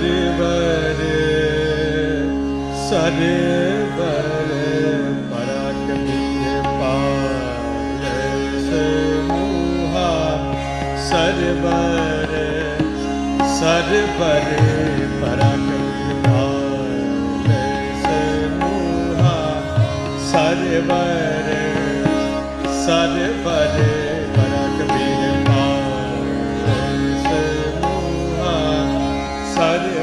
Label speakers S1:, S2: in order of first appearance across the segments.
S1: Server ਸਰਵਰ ਪਰਾਕਰਮੀ ਪਾਲ ਸਮੂਹਾ। ਸਰਵਰ ਸਰਵਰ ਪਰਾਕਰਮੀ ਪਾਲ ਸਮੂਹਾ। ਸਰਵਰ ਸਰਵਰ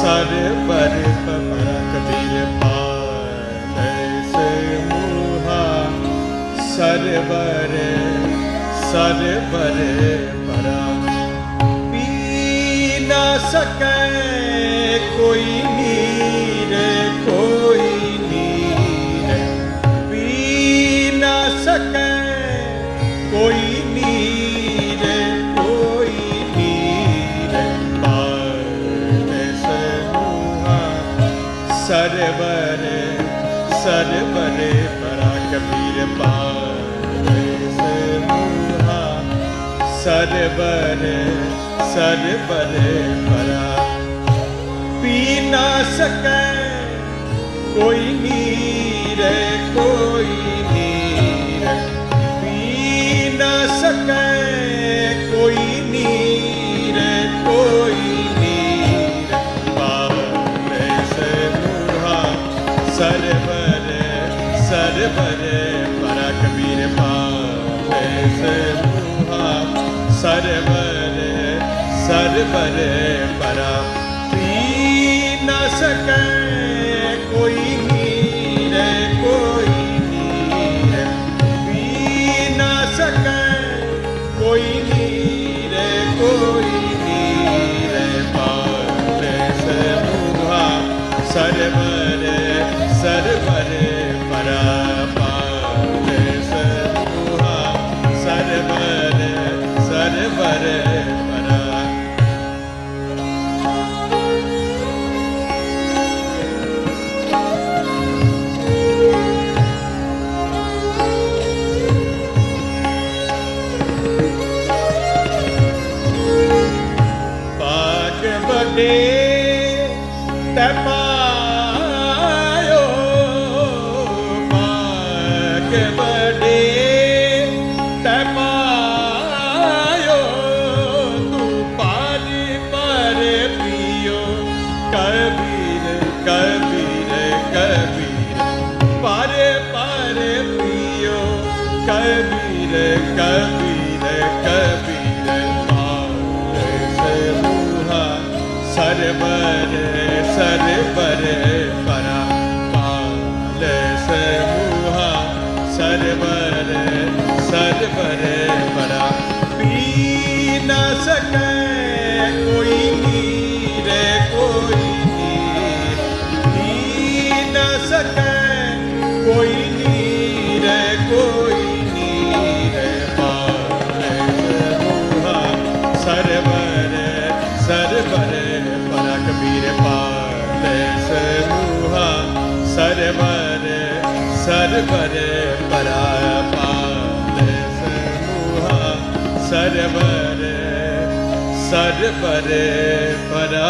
S1: ਸਰ ਸਮੂਹਾ ਸਰਵਰ ਸਰਵਰ ਪਰਾ ਕਬੀਰ ਪਾਲ ਸਮੂਹਾ ਸਰਵਰ ਸਰਵਰ ਪਰਾ। ਪੀ ਨਾ ਸਕੈ ਕੋਈ ਨੀਰ ਕੋਈ ਨੀਰ। ਪੀ ਨਾ ਸਕੈ ਕੋਈ ਸਰਵਰ ਸਰਵਰ ਪਰਾ ਕਬੀਰ ਪਾਲ ਸਮੂਹਾ ਸਰਵਰ ਸਰਵਰ ਪਰਾ। ਪੀ ਨਾ ਸਕੈ ਕੋਈ ਨੀਰ, ਕੋਈ ਸਰਵਰ ਪਰਾ ਕਬੀਰ ਪਾਵੇ ਸਮੂਹਾ ਸਰਵਰ ਸਰਵਰ ਪਰਾ। ਪੀ ਨਾ ਸਕੈ ਕੋਈ ਨੀਰ ਕੋਈ ਨੀਰ ਪੀ ਨਾ ਸਕੈ ਕੋਈ ਨੀਰ ਕੋਈ ਨੀਰ ਪਾਵੇ ਸਮੂਹਾ ਸਰਵਰ ਸਰਵਰ ਬਡੇ ਤੈ ਪਾਇਓ, ਪਾਕ ਬਡੇ ਤੈ ਪਾਇਓ, ਤੂੰ ਪਾਰੀ ਪਰ ਪਿਓ। ਕਬੀਰ ਕਬੀਰ ਕਬੀਰ, ਪਾਰੇ ਪਾਰੇ ਪਿਓ। ਕਬੀਰ ਕਬੀਰ ਕਬੀਰ। ਸਰਵਰ ਸਰਵਰ ਪਰਾ ਪਾਲ ਸਮੂਹਾ ਸਰਵਰ ਸਰਵਰ ਪਰਾ